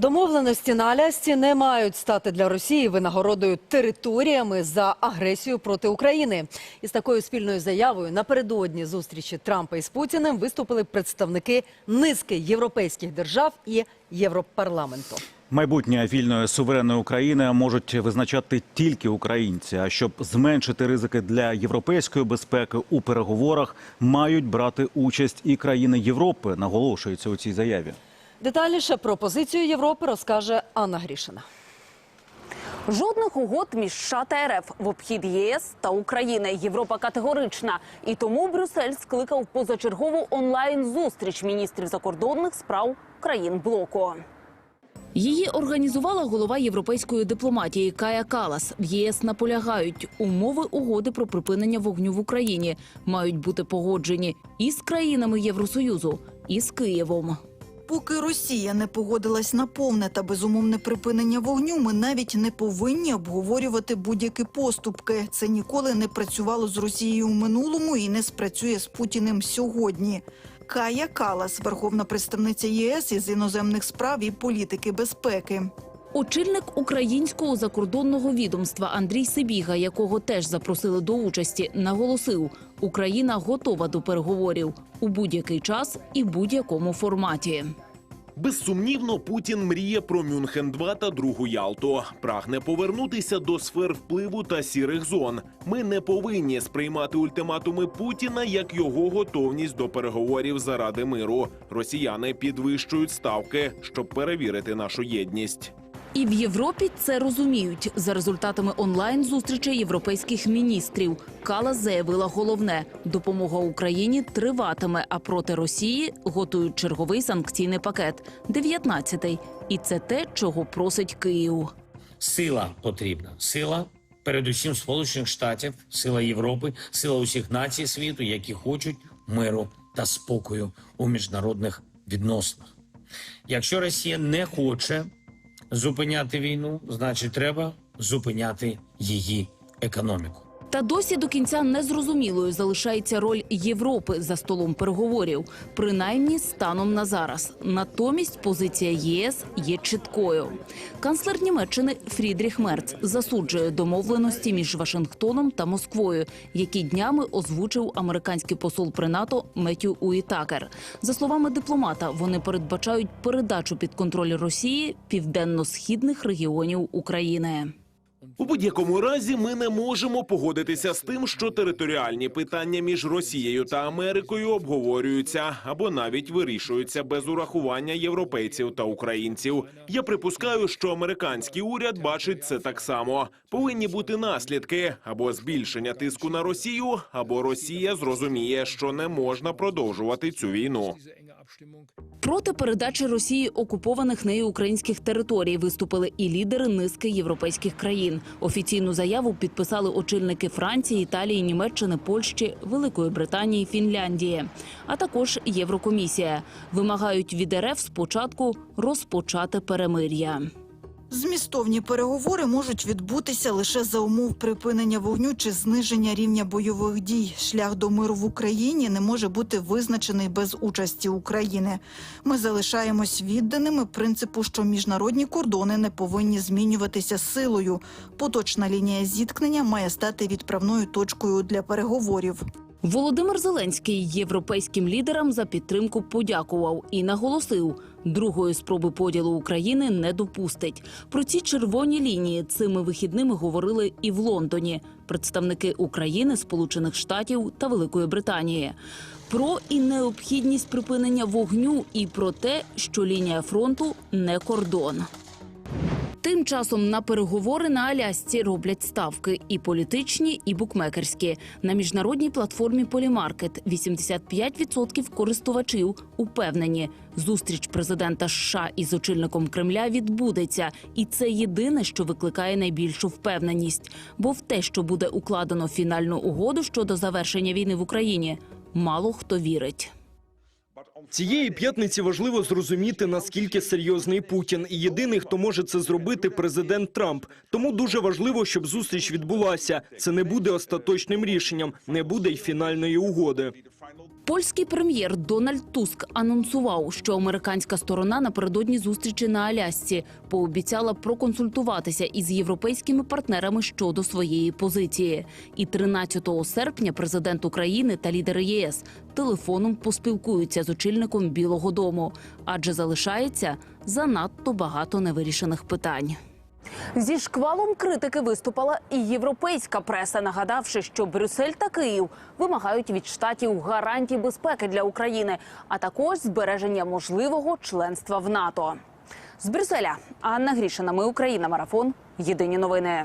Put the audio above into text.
Домовленості на Алясці не мають стати для Росії винагородою територіями за агресію проти України. Із такою спільною заявою напередодні зустрічі Трампа із Путіним виступили представники низки європейських держав і Європарламенту. Майбутнє вільної суверенної України можуть визначати тільки українці. А щоб зменшити ризики для європейської безпеки у переговорах, мають брати участь і країни Європи. Наголошується у цій заяві. Детальніше про позицію Європи розкаже Анна Грішина. Жодних угод між США та РФ в обхід ЄС та України. Європа категорична. І тому Брюссель скликав позачергову онлайн-зустріч міністрів закордонних справ країн блоку. Її організувала голова європейської дипломатії Кая Калас. В ЄС наполягають, умови угоди про припинення вогню в Україні мають бути погоджені і з країнами Євросоюзу, і з Києвом. Поки Росія не погодилась на повне та безумовне припинення вогню, ми навіть не повинні обговорювати будь-які поступки. Це ніколи не працювало з Росією у минулому і не спрацює з Путіним сьогодні. Кая Калас, верховна представниця ЄС із іноземних справ і політики безпеки. Очільник українського закордонного відомства Андрій Сибіга, якого теж запросили до участі, наголосив: Україна готова до переговорів у будь-який час і будь-якому форматі. Безсумнівно, Путін мріє про Мюнхен 2 та другу Ялту. Прагне повернутися до сфер впливу та сірих зон. Ми не повинні сприймати ультиматуми Путіна як його готовність до переговорів заради миру. Росіяни підвищують ставки, щоб перевірити нашу єдність. І в Європі це розуміють. За результатами онлайн зустрічей європейських міністрів Калас заявила головне: допомога Україні триватиме, а проти Росії готують черговий санкційний пакет 19-й. І це те, чого просить Київ. Сила потрібна. Сила, передусім Сполучених Штатів, сила Європи, сила усіх націй світу, які хочуть миру та спокою у міжнародних відносинах. Якщо Росія не хоче зупиняти війну, значить треба зупиняти її економіку. Та досі до кінця незрозумілою залишається роль Європи за столом переговорів, принаймні станом на зараз. Натомість позиція ЄС є чіткою. Канцлер Німеччини Фрідріх Мерц засуджує домовленості між Вашингтоном та Москвою, які днями озвучив американський посол при НАТО Меттю Уітакер. За словами дипломата, вони передбачають передачу під контроль Росії південно-східних регіонів України. У будь-якому разі ми не можемо погодитися з тим, що територіальні питання між Росією та Америкою обговорюються або навіть вирішуються без урахування європейців та українців. Я припускаю, що американський уряд бачить це так само. Повинні бути наслідки або збільшення тиску на Росію, або Росія зрозуміє, що не можна продовжувати цю війну. Проти передачі Росії окупованих нею українських територій виступили і лідери низки європейських країн. Офіційну заяву підписали очільники Франції, Італії, Німеччини, Польщі, Великої Британії, Фінляндії, а також Єврокомісія. Вимагають від РФ спочатку розпочати перемир'я. Змістовні переговори можуть відбутися лише за умов припинення вогню чи зниження рівня бойових дій. Шлях до миру в Україні не може бути визначений без участі України. Ми залишаємось відданими принципу, що міжнародні кордони не повинні змінюватися силою. Поточна лінія зіткнення має стати відправною точкою для переговорів. Володимир Зеленський європейським лідерам за підтримку подякував і наголосив, другої спроби поділу України не допустить. Про ці червоні лінії цими вихідними говорили і в Лондоні представники України, Сполучених Штатів та Великої Британії. Про і необхідність припинення вогню, і про те, що лінія фронту не кордон. Тим часом на переговори на Алясці роблять ставки і політичні, і букмекерські. На міжнародній платформі Полімаркет 85% користувачів упевнені, зустріч президента США із очільником Кремля відбудеться, і це єдине, що викликає найбільшу впевненість. Бо в те, що буде укладено фінальну угоду щодо завершення війни в Україні, мало хто вірить. Цієї п'ятниці важливо зрозуміти, наскільки серйозний Путін, і єдиний, хто може це зробити, президент Трамп. Тому дуже важливо, щоб зустріч відбулася. Це не буде остаточним рішенням, не буде й фінальної угоди. Польський прем'єр Дональд Туск анонсував, що американська сторона напередодні зустрічі на Алясці пообіцяла проконсультуватися із європейськими партнерами щодо своєї позиції. І 13 серпня президент України та лідери ЄС телефоном поспілкуються з очільником Білого Дому, адже залишається занадто багато невирішених питань. Зі шквалом критики виступила і європейська преса, нагадавши, що Брюссель та Київ вимагають від штатів гарантій безпеки для України, а також збереження можливого членства в НАТО. З Брюсселя Анна Грішина. Ми Україна. Марафон. Єдині новини.